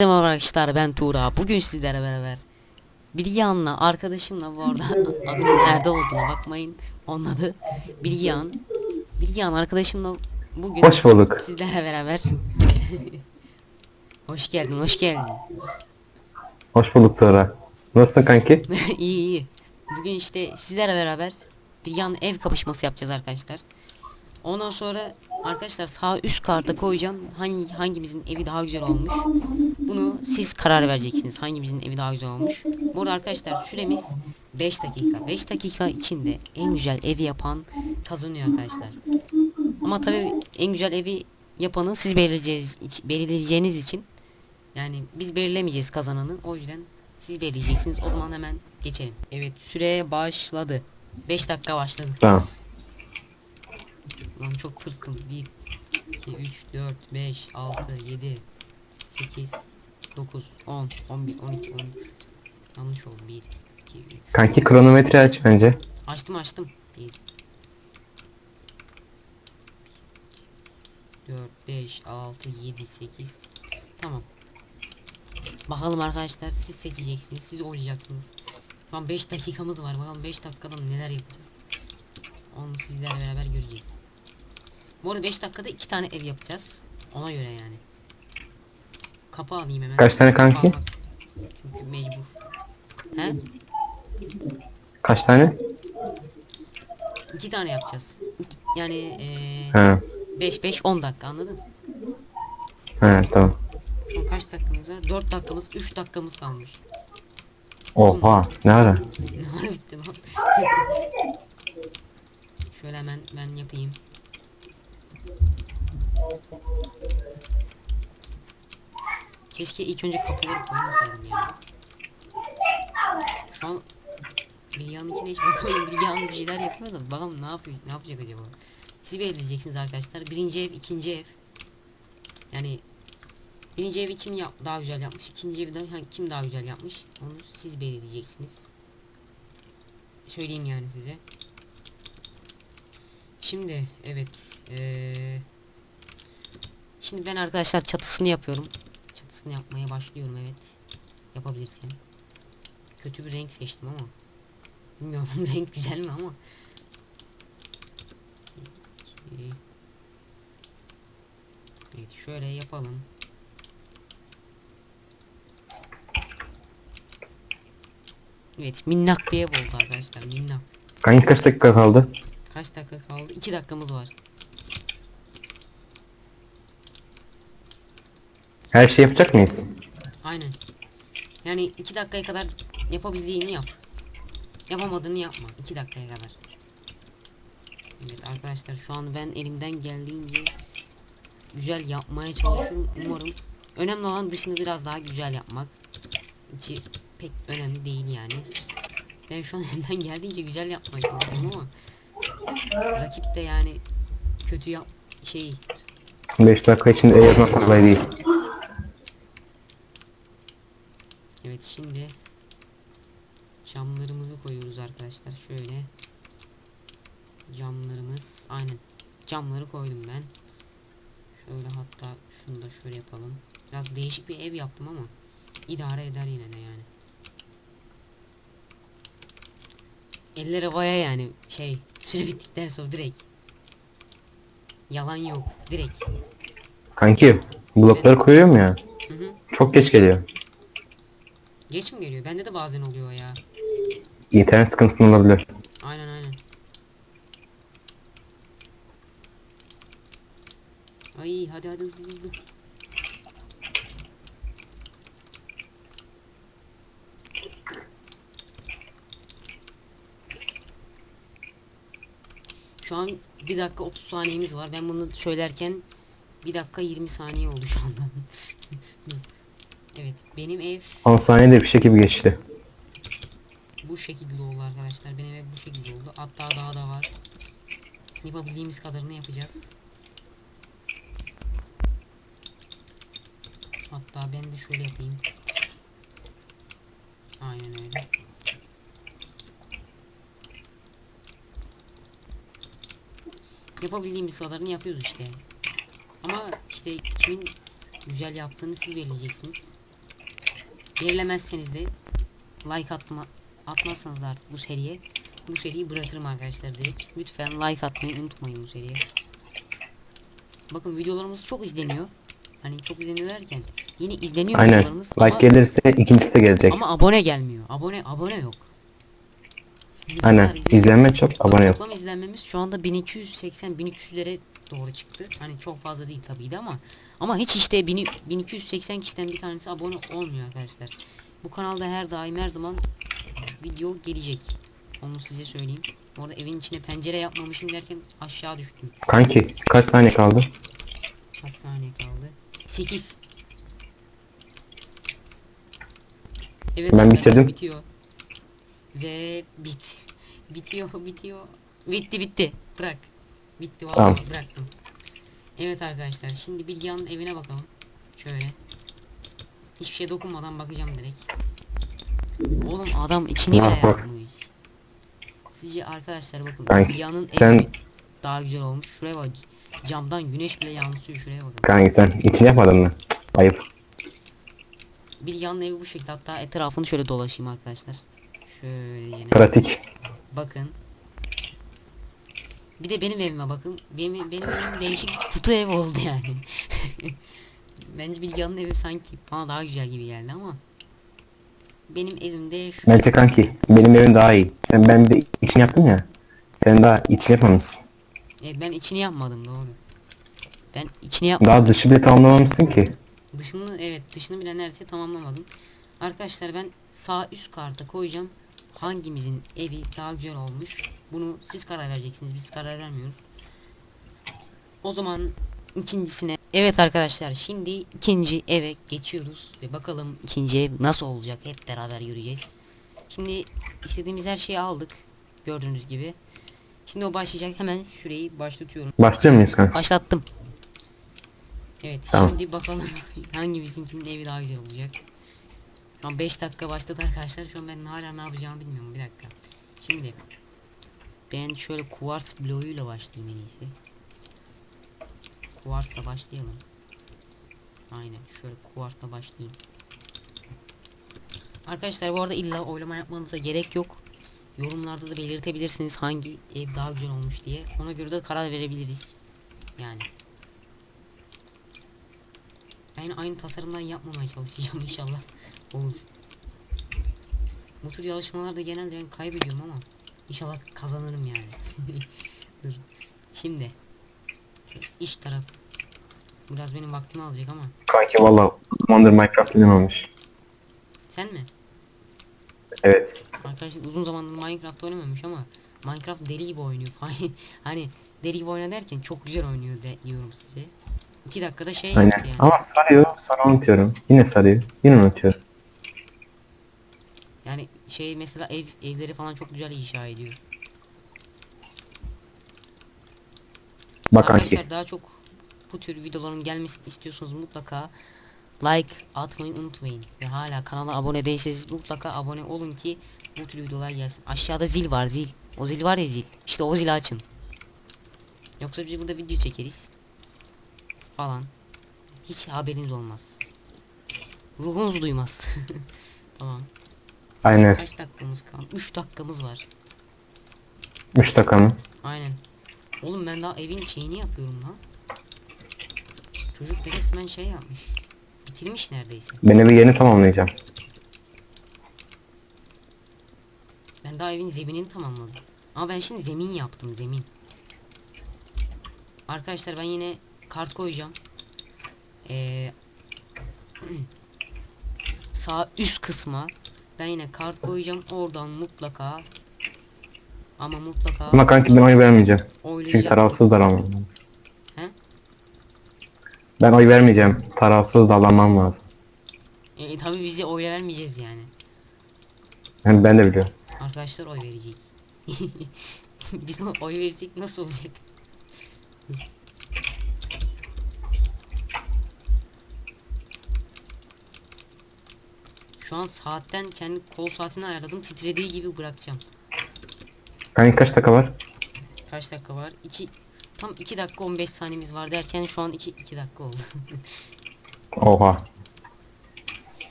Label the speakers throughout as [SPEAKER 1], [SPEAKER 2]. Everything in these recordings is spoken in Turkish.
[SPEAKER 1] Merhaba arkadaşlar ben Tuğra. Bugün sizlerle beraber Bilgehan'la arkadaşımla bu arada adının nerede olduğuna bakmayın. Onun adı Bilgehan. Bilgehan arkadaşımla bugün
[SPEAKER 2] Hoş bulduk.
[SPEAKER 1] sizlerle beraber Hoş geldin, hoş geldin.
[SPEAKER 2] Hoş bulduk sonra. Nasılsın kanki?
[SPEAKER 1] iyi iyi. Bugün işte sizlerle beraber Bilgehan ev kapışması yapacağız arkadaşlar. Ondan sonra arkadaşlar sağ üst karta koyacağım hangi hangimizin evi daha güzel olmuş. Bunu siz karar vereceksiniz. Hangimizin evi daha güzel olmuş. Bu arada arkadaşlar süremiz 5 dakika. 5 dakika içinde en güzel evi yapan kazanıyor arkadaşlar. Ama tabii en güzel evi yapanı siz belirleyeceğiniz, belirleyeceğiniz için yani biz belirlemeyeceğiz kazananı. O yüzden siz belirleyeceksiniz. O zaman hemen geçelim. Evet süre başladı. 5 dakika başladı.
[SPEAKER 2] Tamam.
[SPEAKER 1] Lan çok tırstım. 1, 2, 3, 4, 5, 6, 7, 8, 9, 10, 11, 12, 13. Yanlış oldu. 1, 2, 3.
[SPEAKER 2] Kanki kronometre aç bence.
[SPEAKER 1] Açtım açtım. 1, 4, 5, 6, 7, 8. Tamam. Bakalım arkadaşlar siz seçeceksiniz. Siz oynayacaksınız. An 5 dakikamız var. Bakalım 5 dakikada neler yapacağız. Onu sizlerle beraber göreceğiz. Bu arada 5 dakikada 2 tane ev yapacağız. Ona göre yani. Kapı alayım hemen.
[SPEAKER 2] Kaç tane kanki?
[SPEAKER 1] Almak. Çünkü mecbur. He?
[SPEAKER 2] Kaç tane?
[SPEAKER 1] 2 tane yapacağız. Yani eee
[SPEAKER 2] He.
[SPEAKER 1] 5 5 10 dakika anladın?
[SPEAKER 2] He tamam.
[SPEAKER 1] Şu an kaç dakikamız var? 4 dakikamız, 3 dakikamız kalmış.
[SPEAKER 2] Oha ne ara?
[SPEAKER 1] Ne ara bitti lan? Şöyle hemen ben yapayım. Keşke ilk önce kapıları koymasaydım ya. Şu an Bilgehan'ın içine hiç bakamıyorum. Bilgehan bir şeyler yapıyor da bakalım ne yapıyor, ne yapacak acaba? Siz belirleyeceksiniz arkadaşlar. Birinci ev, ikinci ev. Yani birinci evi kim yap daha güzel yapmış, ikinci evi de ha, kim daha güzel yapmış onu siz belirleyeceksiniz. Söyleyeyim yani size. Şimdi evet eee Şimdi ben arkadaşlar çatısını yapıyorum. Çatısını yapmaya başlıyorum evet. Yapabilirsem. Kötü bir renk seçtim ama. Bilmiyorum renk güzel mi ama. İki. Evet şöyle yapalım. Evet minnak bir ev oldu arkadaşlar minnak.
[SPEAKER 2] Kanki kaç dakika kaldı?
[SPEAKER 1] Kaç dakika kaldı? 2 dakikamız var.
[SPEAKER 2] Her şey yapacak mıyız?
[SPEAKER 1] Aynen. Yani 2 dakikaya kadar yapabildiğini yap. Yapamadığını yapma. 2 dakikaya kadar. Evet arkadaşlar şu an ben elimden geldiğince güzel yapmaya çalışıyorum. Umarım önemli olan dışını biraz daha güzel yapmak. İçi pek önemli değil yani. Ben şu an elimden geldiğince güzel yapmaya çalışıyorum ama rakip de yani kötü yap şey
[SPEAKER 2] 5 dakika içinde yapmak kolay değil.
[SPEAKER 1] Evet şimdi camlarımızı koyuyoruz arkadaşlar. Şöyle camlarımız aynen. Camları koydum ben. Şöyle hatta şunu da şöyle yapalım. Biraz değişik bir ev yaptım ama idare eder yine de yani. Eller havaya yani şey süre bittikten sonra direkt. Yalan yok direkt.
[SPEAKER 2] Kanki blokları koyuyorum ya.
[SPEAKER 1] hı hı.
[SPEAKER 2] Çok geç geliyor.
[SPEAKER 1] Geç mi geliyor bende de bazen oluyor ya
[SPEAKER 2] İnternet sıkıntısı olabilir.
[SPEAKER 1] Aynen aynen. Ay hadi hadi hızlı hızlı. Şu an 1 dakika 30 saniyemiz var. Ben bunu söylerken 1 dakika 20 saniye oldu şu anda. evet benim ev
[SPEAKER 2] 10 saniyede bir şey gibi geçti.
[SPEAKER 1] bu şekilde oldu arkadaşlar. Benim ev bu şekilde oldu. Hatta daha da var. Yapabildiğimiz kadarını yapacağız. Hatta ben de şöyle yapayım. Aynen öyle. Yapabildiğimiz kadarını yapıyoruz işte. Ama işte kimin güzel yaptığını siz belirleyeceksiniz. Belirlemezseniz de like atma atmazsanız da artık bu seriye bu seriyi bırakırım arkadaşlar direkt. Lütfen like atmayı unutmayın bu seriye. Bakın videolarımız çok izleniyor. Hani çok izleniyor derken yeni izleniyor
[SPEAKER 2] Aynen.
[SPEAKER 1] videolarımız
[SPEAKER 2] Like
[SPEAKER 1] ama,
[SPEAKER 2] gelirse ikincisi de gelecek.
[SPEAKER 1] ama abone gelmiyor. Abone abone yok.
[SPEAKER 2] Aynen. İzlenme çok, abone yok.
[SPEAKER 1] Toplam izlenmemiz şu anda 1280-1300'lere doğru çıktı. Hani çok fazla değil tabii de ama ama hiç işte 1000 1280 kişiden bir tanesi abone olmuyor arkadaşlar. Bu kanalda her daim her zaman video gelecek. Onu size söyleyeyim. Orada evin içine pencere yapmamışım derken aşağı düştüm.
[SPEAKER 2] Kanki kaç saniye kaldı?
[SPEAKER 1] Kaç saniye kaldı? 8. Evet
[SPEAKER 2] Ben bitirdim.
[SPEAKER 1] Bitiyor. Ve bit. Bitiyor bitiyor. Bitti bitti. Bırak. Bitti vallahi
[SPEAKER 2] Tamam.
[SPEAKER 1] bıraktım. Evet arkadaşlar şimdi Bilgehan'ın evine bakalım. Şöyle. Hiçbir şeye dokunmadan bakacağım direkt. Oğlum adam içini
[SPEAKER 2] Bak,
[SPEAKER 1] bile
[SPEAKER 2] bak.
[SPEAKER 1] yapmış. Sizce arkadaşlar bakın
[SPEAKER 2] Kanki,
[SPEAKER 1] Bilgehan'ın
[SPEAKER 2] sen-
[SPEAKER 1] evi daha güzel olmuş. Şuraya bak. Camdan güneş bile yansıyor şuraya bakın.
[SPEAKER 2] Kanki sen için yapmadın mı? Ayıp.
[SPEAKER 1] Yan evi bu şekilde hatta etrafını şöyle dolaşayım arkadaşlar. Şöyle yine.
[SPEAKER 2] Pratik.
[SPEAKER 1] Bakın. Bir de benim evime bakın. Benim, benim evim değişik kutu ev oldu yani. Bence Bilgehan'ın evi sanki bana daha güzel gibi geldi ama. Benim evimde şu
[SPEAKER 2] Bence kanki benim evim daha iyi. Sen ben de için yaptın ya. Sen daha için yapmamışsın.
[SPEAKER 1] Evet, ben içini yapmadım doğru. Ben içini yapmadım.
[SPEAKER 2] Daha dışı bile tamamlamamışsın ki.
[SPEAKER 1] Dışını evet dışını bile neredeyse tamamlamadım. Arkadaşlar ben sağ üst karta koyacağım. Hangimizin evi daha güzel olmuş. Bunu siz karar vereceksiniz. Biz karar vermiyoruz. O zaman ikincisine. Evet arkadaşlar şimdi ikinci eve geçiyoruz. Ve bakalım ikinci ev nasıl olacak. Hep beraber yürüyeceğiz. Şimdi istediğimiz her şeyi aldık. Gördüğünüz gibi. Şimdi o başlayacak. Hemen şurayı başlatıyorum.
[SPEAKER 2] Başlıyor muyuz kanka?
[SPEAKER 1] Başlattım. Evet
[SPEAKER 2] Tamam.
[SPEAKER 1] şimdi bakalım hangimizin evi daha güzel olacak. An 5 dakika başladı arkadaşlar. Şu an ben hala ne yapacağımı bilmiyorum. Bir dakika. Şimdi ben şöyle kuvars bloğuyla başlayayım en iyisi. Kuvarsla başlayalım. Aynen şöyle kuvarsla başlayayım. Arkadaşlar bu arada illa oylama yapmanıza gerek yok. Yorumlarda da belirtebilirsiniz hangi ev daha güzel olmuş diye. Ona göre de karar verebiliriz. Yani. Ben aynı tasarımdan yapmamaya çalışacağım inşallah. Olur. Bu tür yarışmalarda genelde ben kaybediyorum ama inşallah kazanırım yani. Dur. Şimdi iç taraf biraz benim vaktimi alacak ama
[SPEAKER 2] Kanki valla zamandır Minecraft oynamamış.
[SPEAKER 1] sen mi?
[SPEAKER 2] Evet.
[SPEAKER 1] Arkadaşlar uzun zamandır Minecraft oynamamış ama Minecraft deli gibi oynuyor falan. hani deli gibi oyna derken çok güzel oynuyor de diyorum size. 2 dakikada şey
[SPEAKER 2] Aynen.
[SPEAKER 1] yani.
[SPEAKER 2] Ama sarıyor. Sana unutuyorum. Yine sarıyor. Yine unutuyorum.
[SPEAKER 1] Yani şey mesela ev evleri falan çok güzel inşa ediyor.
[SPEAKER 2] Bak.
[SPEAKER 1] Arkadaşlar daha çok bu tür videoların gelmesini istiyorsanız mutlaka like atmayı unutmayın. Ve hala kanala abone değilseniz mutlaka abone olun ki bu tür videolar gelsin. Aşağıda zil var zil. O zil var ya zil. İşte o zili açın. Yoksa biz burada video çekeriz. Falan. Hiç haberiniz olmaz. Ruhunuz duymaz. tamam.
[SPEAKER 2] Aynen.
[SPEAKER 1] Kaç dakikamız kaldı? 3 dakikamız var.
[SPEAKER 2] 3 dakika mı?
[SPEAKER 1] Aynen. Oğlum ben daha evin şeyini yapıyorum lan. Çocuk da resmen şey yapmış. Bitirmiş neredeyse.
[SPEAKER 2] Ben evi yeni tamamlayacağım.
[SPEAKER 1] Ben daha evin zeminini tamamladım. Ama ben şimdi zemin yaptım zemin. Arkadaşlar ben yine kart koyacağım. Ee, sağ üst kısma ben yine kart koyacağım. Oradan mutlaka ama mutlaka
[SPEAKER 2] Ama kanki ben oy vermeyeceğim. Çünkü
[SPEAKER 1] oylayacağım.
[SPEAKER 2] tarafsız davranmam lazım.
[SPEAKER 1] He?
[SPEAKER 2] Ben oy vermeyeceğim. Tarafsız davranmam lazım.
[SPEAKER 1] E, tabi bize oy vermeyeceğiz yani.
[SPEAKER 2] Yani ben de biliyorum.
[SPEAKER 1] Arkadaşlar oy verecek. Biz oy versek nasıl olacak? Şu an saatten kendi kol saatini ayarladım. Titrediği gibi bırakacağım.
[SPEAKER 2] Kanki kaç dakika var?
[SPEAKER 1] Kaç dakika var? 2 tam 2 dakika 15 saniyemiz var derken şu an 2 2 dakika oldu.
[SPEAKER 2] Oha.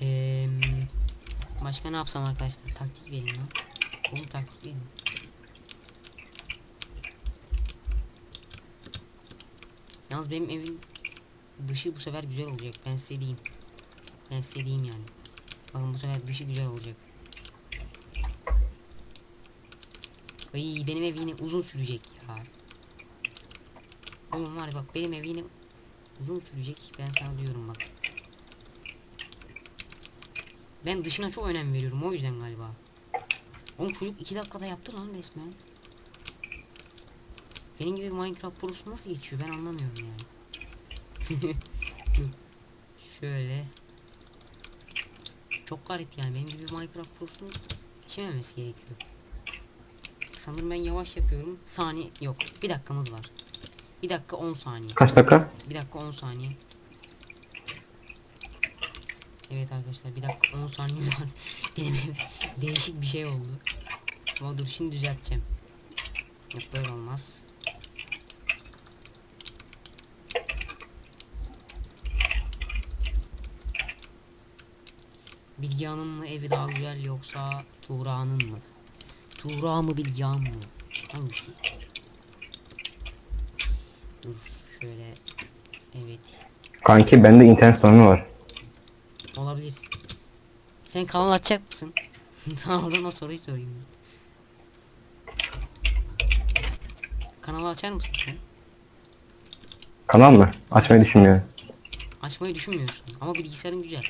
[SPEAKER 1] Eee Başka ne yapsam arkadaşlar? Taktik verin lan. Oğlum taktik verin. Yalnız benim evin dışı bu sefer güzel olacak. Ben size diyeyim. Ben size diyeyim yani. Bakın bu sefer dışı güzel olacak. Ay benim ev yine uzun sürecek ya. Oğlum var bak benim ev yine uzun sürecek. Ben sana diyorum bak. Ben dışına çok önem veriyorum o yüzden galiba. Oğlum çocuk 2 dakikada yaptı lan resmen. Benim gibi Minecraft prosu nasıl geçiyor ben anlamıyorum yani. Şöyle. Çok garip yani benim gibi Minecraft prosunun geçememesi gerekiyor. Sanırım ben yavaş yapıyorum. Saniye yok. Bir dakikamız var. Bir dakika 10 saniye.
[SPEAKER 2] Kaç dakika?
[SPEAKER 1] Bir dakika 10 saniye. Evet arkadaşlar bir dakika 10 saniyemiz var. Benim değişik bir şey oldu. Ama dur şimdi düzelteceğim. Yok böyle olmaz. Bilgehan'ın mı evi daha güzel yoksa Tuğra'nın mı? Tuğra mı Bilgehan mı? Hangisi? Dur şöyle. Evet.
[SPEAKER 2] Kanki bende internet sorunu var.
[SPEAKER 1] Olabilir. Sen kanal açacak mısın? Sana oradan soruyu sorayım. Kanalı açar mısın sen?
[SPEAKER 2] Kanal mı? Açmayı düşünmüyorum.
[SPEAKER 1] Açmayı düşünmüyorsun ama bilgisayarın güzel.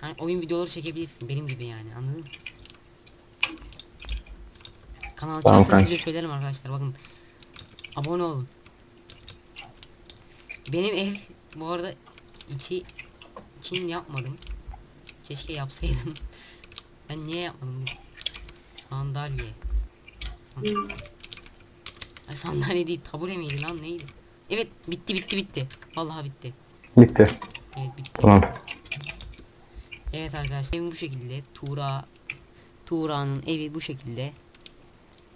[SPEAKER 1] Hani oyun videoları çekebilirsin benim gibi yani anladın mı? Kanal
[SPEAKER 2] Tamam
[SPEAKER 1] açarsa size söylerim arkadaşlar bakın. Abone olun. Benim ev bu arada içi için yapmadım. Keşke yapsaydım. Ben niye yapmadım? Sandalye. San- Ay sandalye değil tabure miydi lan neydi? Evet bitti bitti bitti. Vallahi bitti.
[SPEAKER 2] Bitti.
[SPEAKER 1] Evet bitti.
[SPEAKER 2] Tamam.
[SPEAKER 1] Evet arkadaşlar evim bu şekilde. Tuğra Tuğra'nın evi bu şekilde.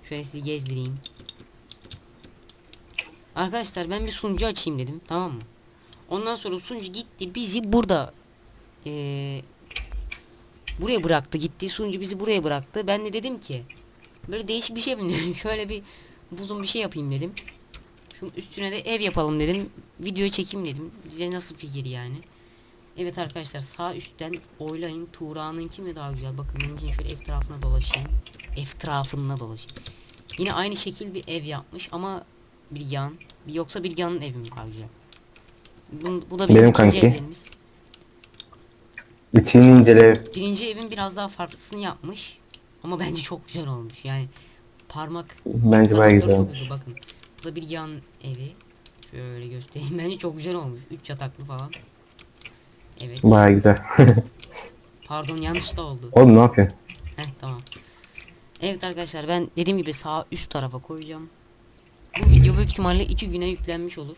[SPEAKER 1] Şöyle sizi gezdireyim. Arkadaşlar ben bir sunucu açayım dedim tamam mı? Ondan sonra sunucu gitti bizi burada eee, buraya bıraktı gitti sunucu bizi buraya bıraktı. Ben de dedim ki böyle değişik bir şey yapayım Şöyle bir uzun bir şey yapayım dedim. Şunun üstüne de ev yapalım dedim. Video çekeyim dedim. Size nasıl fikir yani? Evet arkadaşlar sağ üstten oylayın. Tuğra'nınki mi daha güzel? Bakın benim için şöyle etrafına dolaşayım. Etrafında dolaşayım. Yine aynı şekil bir ev yapmış ama bir yan. Bir yoksa bir yanın evi mi daha güzel? Bu, bu da bizim
[SPEAKER 2] Benim
[SPEAKER 1] ikinci
[SPEAKER 2] kanki.
[SPEAKER 1] evimiz.
[SPEAKER 2] İçini incele.
[SPEAKER 1] Birinci evin biraz daha farklısını yapmış. Ama bence çok güzel olmuş. Yani parmak
[SPEAKER 2] Bence bayağı güzel olmuş.
[SPEAKER 1] hızlı, bakın. Bu da bir yan evi. Şöyle göstereyim. Bence çok güzel olmuş. Üç yataklı falan. Evet.
[SPEAKER 2] Bayağı güzel.
[SPEAKER 1] Pardon yanlış da oldu.
[SPEAKER 2] Oğlum ne yapıyorsun?
[SPEAKER 1] Heh tamam. Evet arkadaşlar ben dediğim gibi sağ üst tarafa koyacağım. Bu video büyük ihtimalle iki güne yüklenmiş olur.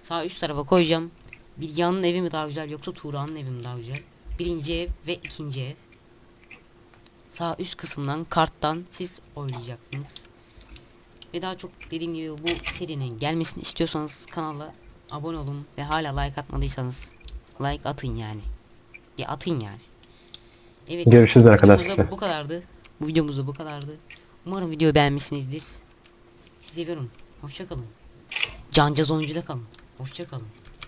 [SPEAKER 1] Sağ üst tarafa koyacağım. Bilgehan'ın evi mi daha güzel yoksa Tuğra'nın evi mi daha güzel? Birinci ev ve ikinci ev. Sağ üst kısımdan karttan siz oylayacaksınız. Ve daha çok dediğim gibi bu serinin gelmesini istiyorsanız kanala abone olun ve hala like atmadıysanız like atın yani. Bir atın yani. Evet.
[SPEAKER 2] Görüşürüz arkadaşlar.
[SPEAKER 1] Bu kadardı. Bu videomuz da bu kadardı. Umarım videoyu beğenmişsinizdir. Sizi seviyorum. Hoşça kalın. Cancaz oyuncuda kalın. Hoşça kalın.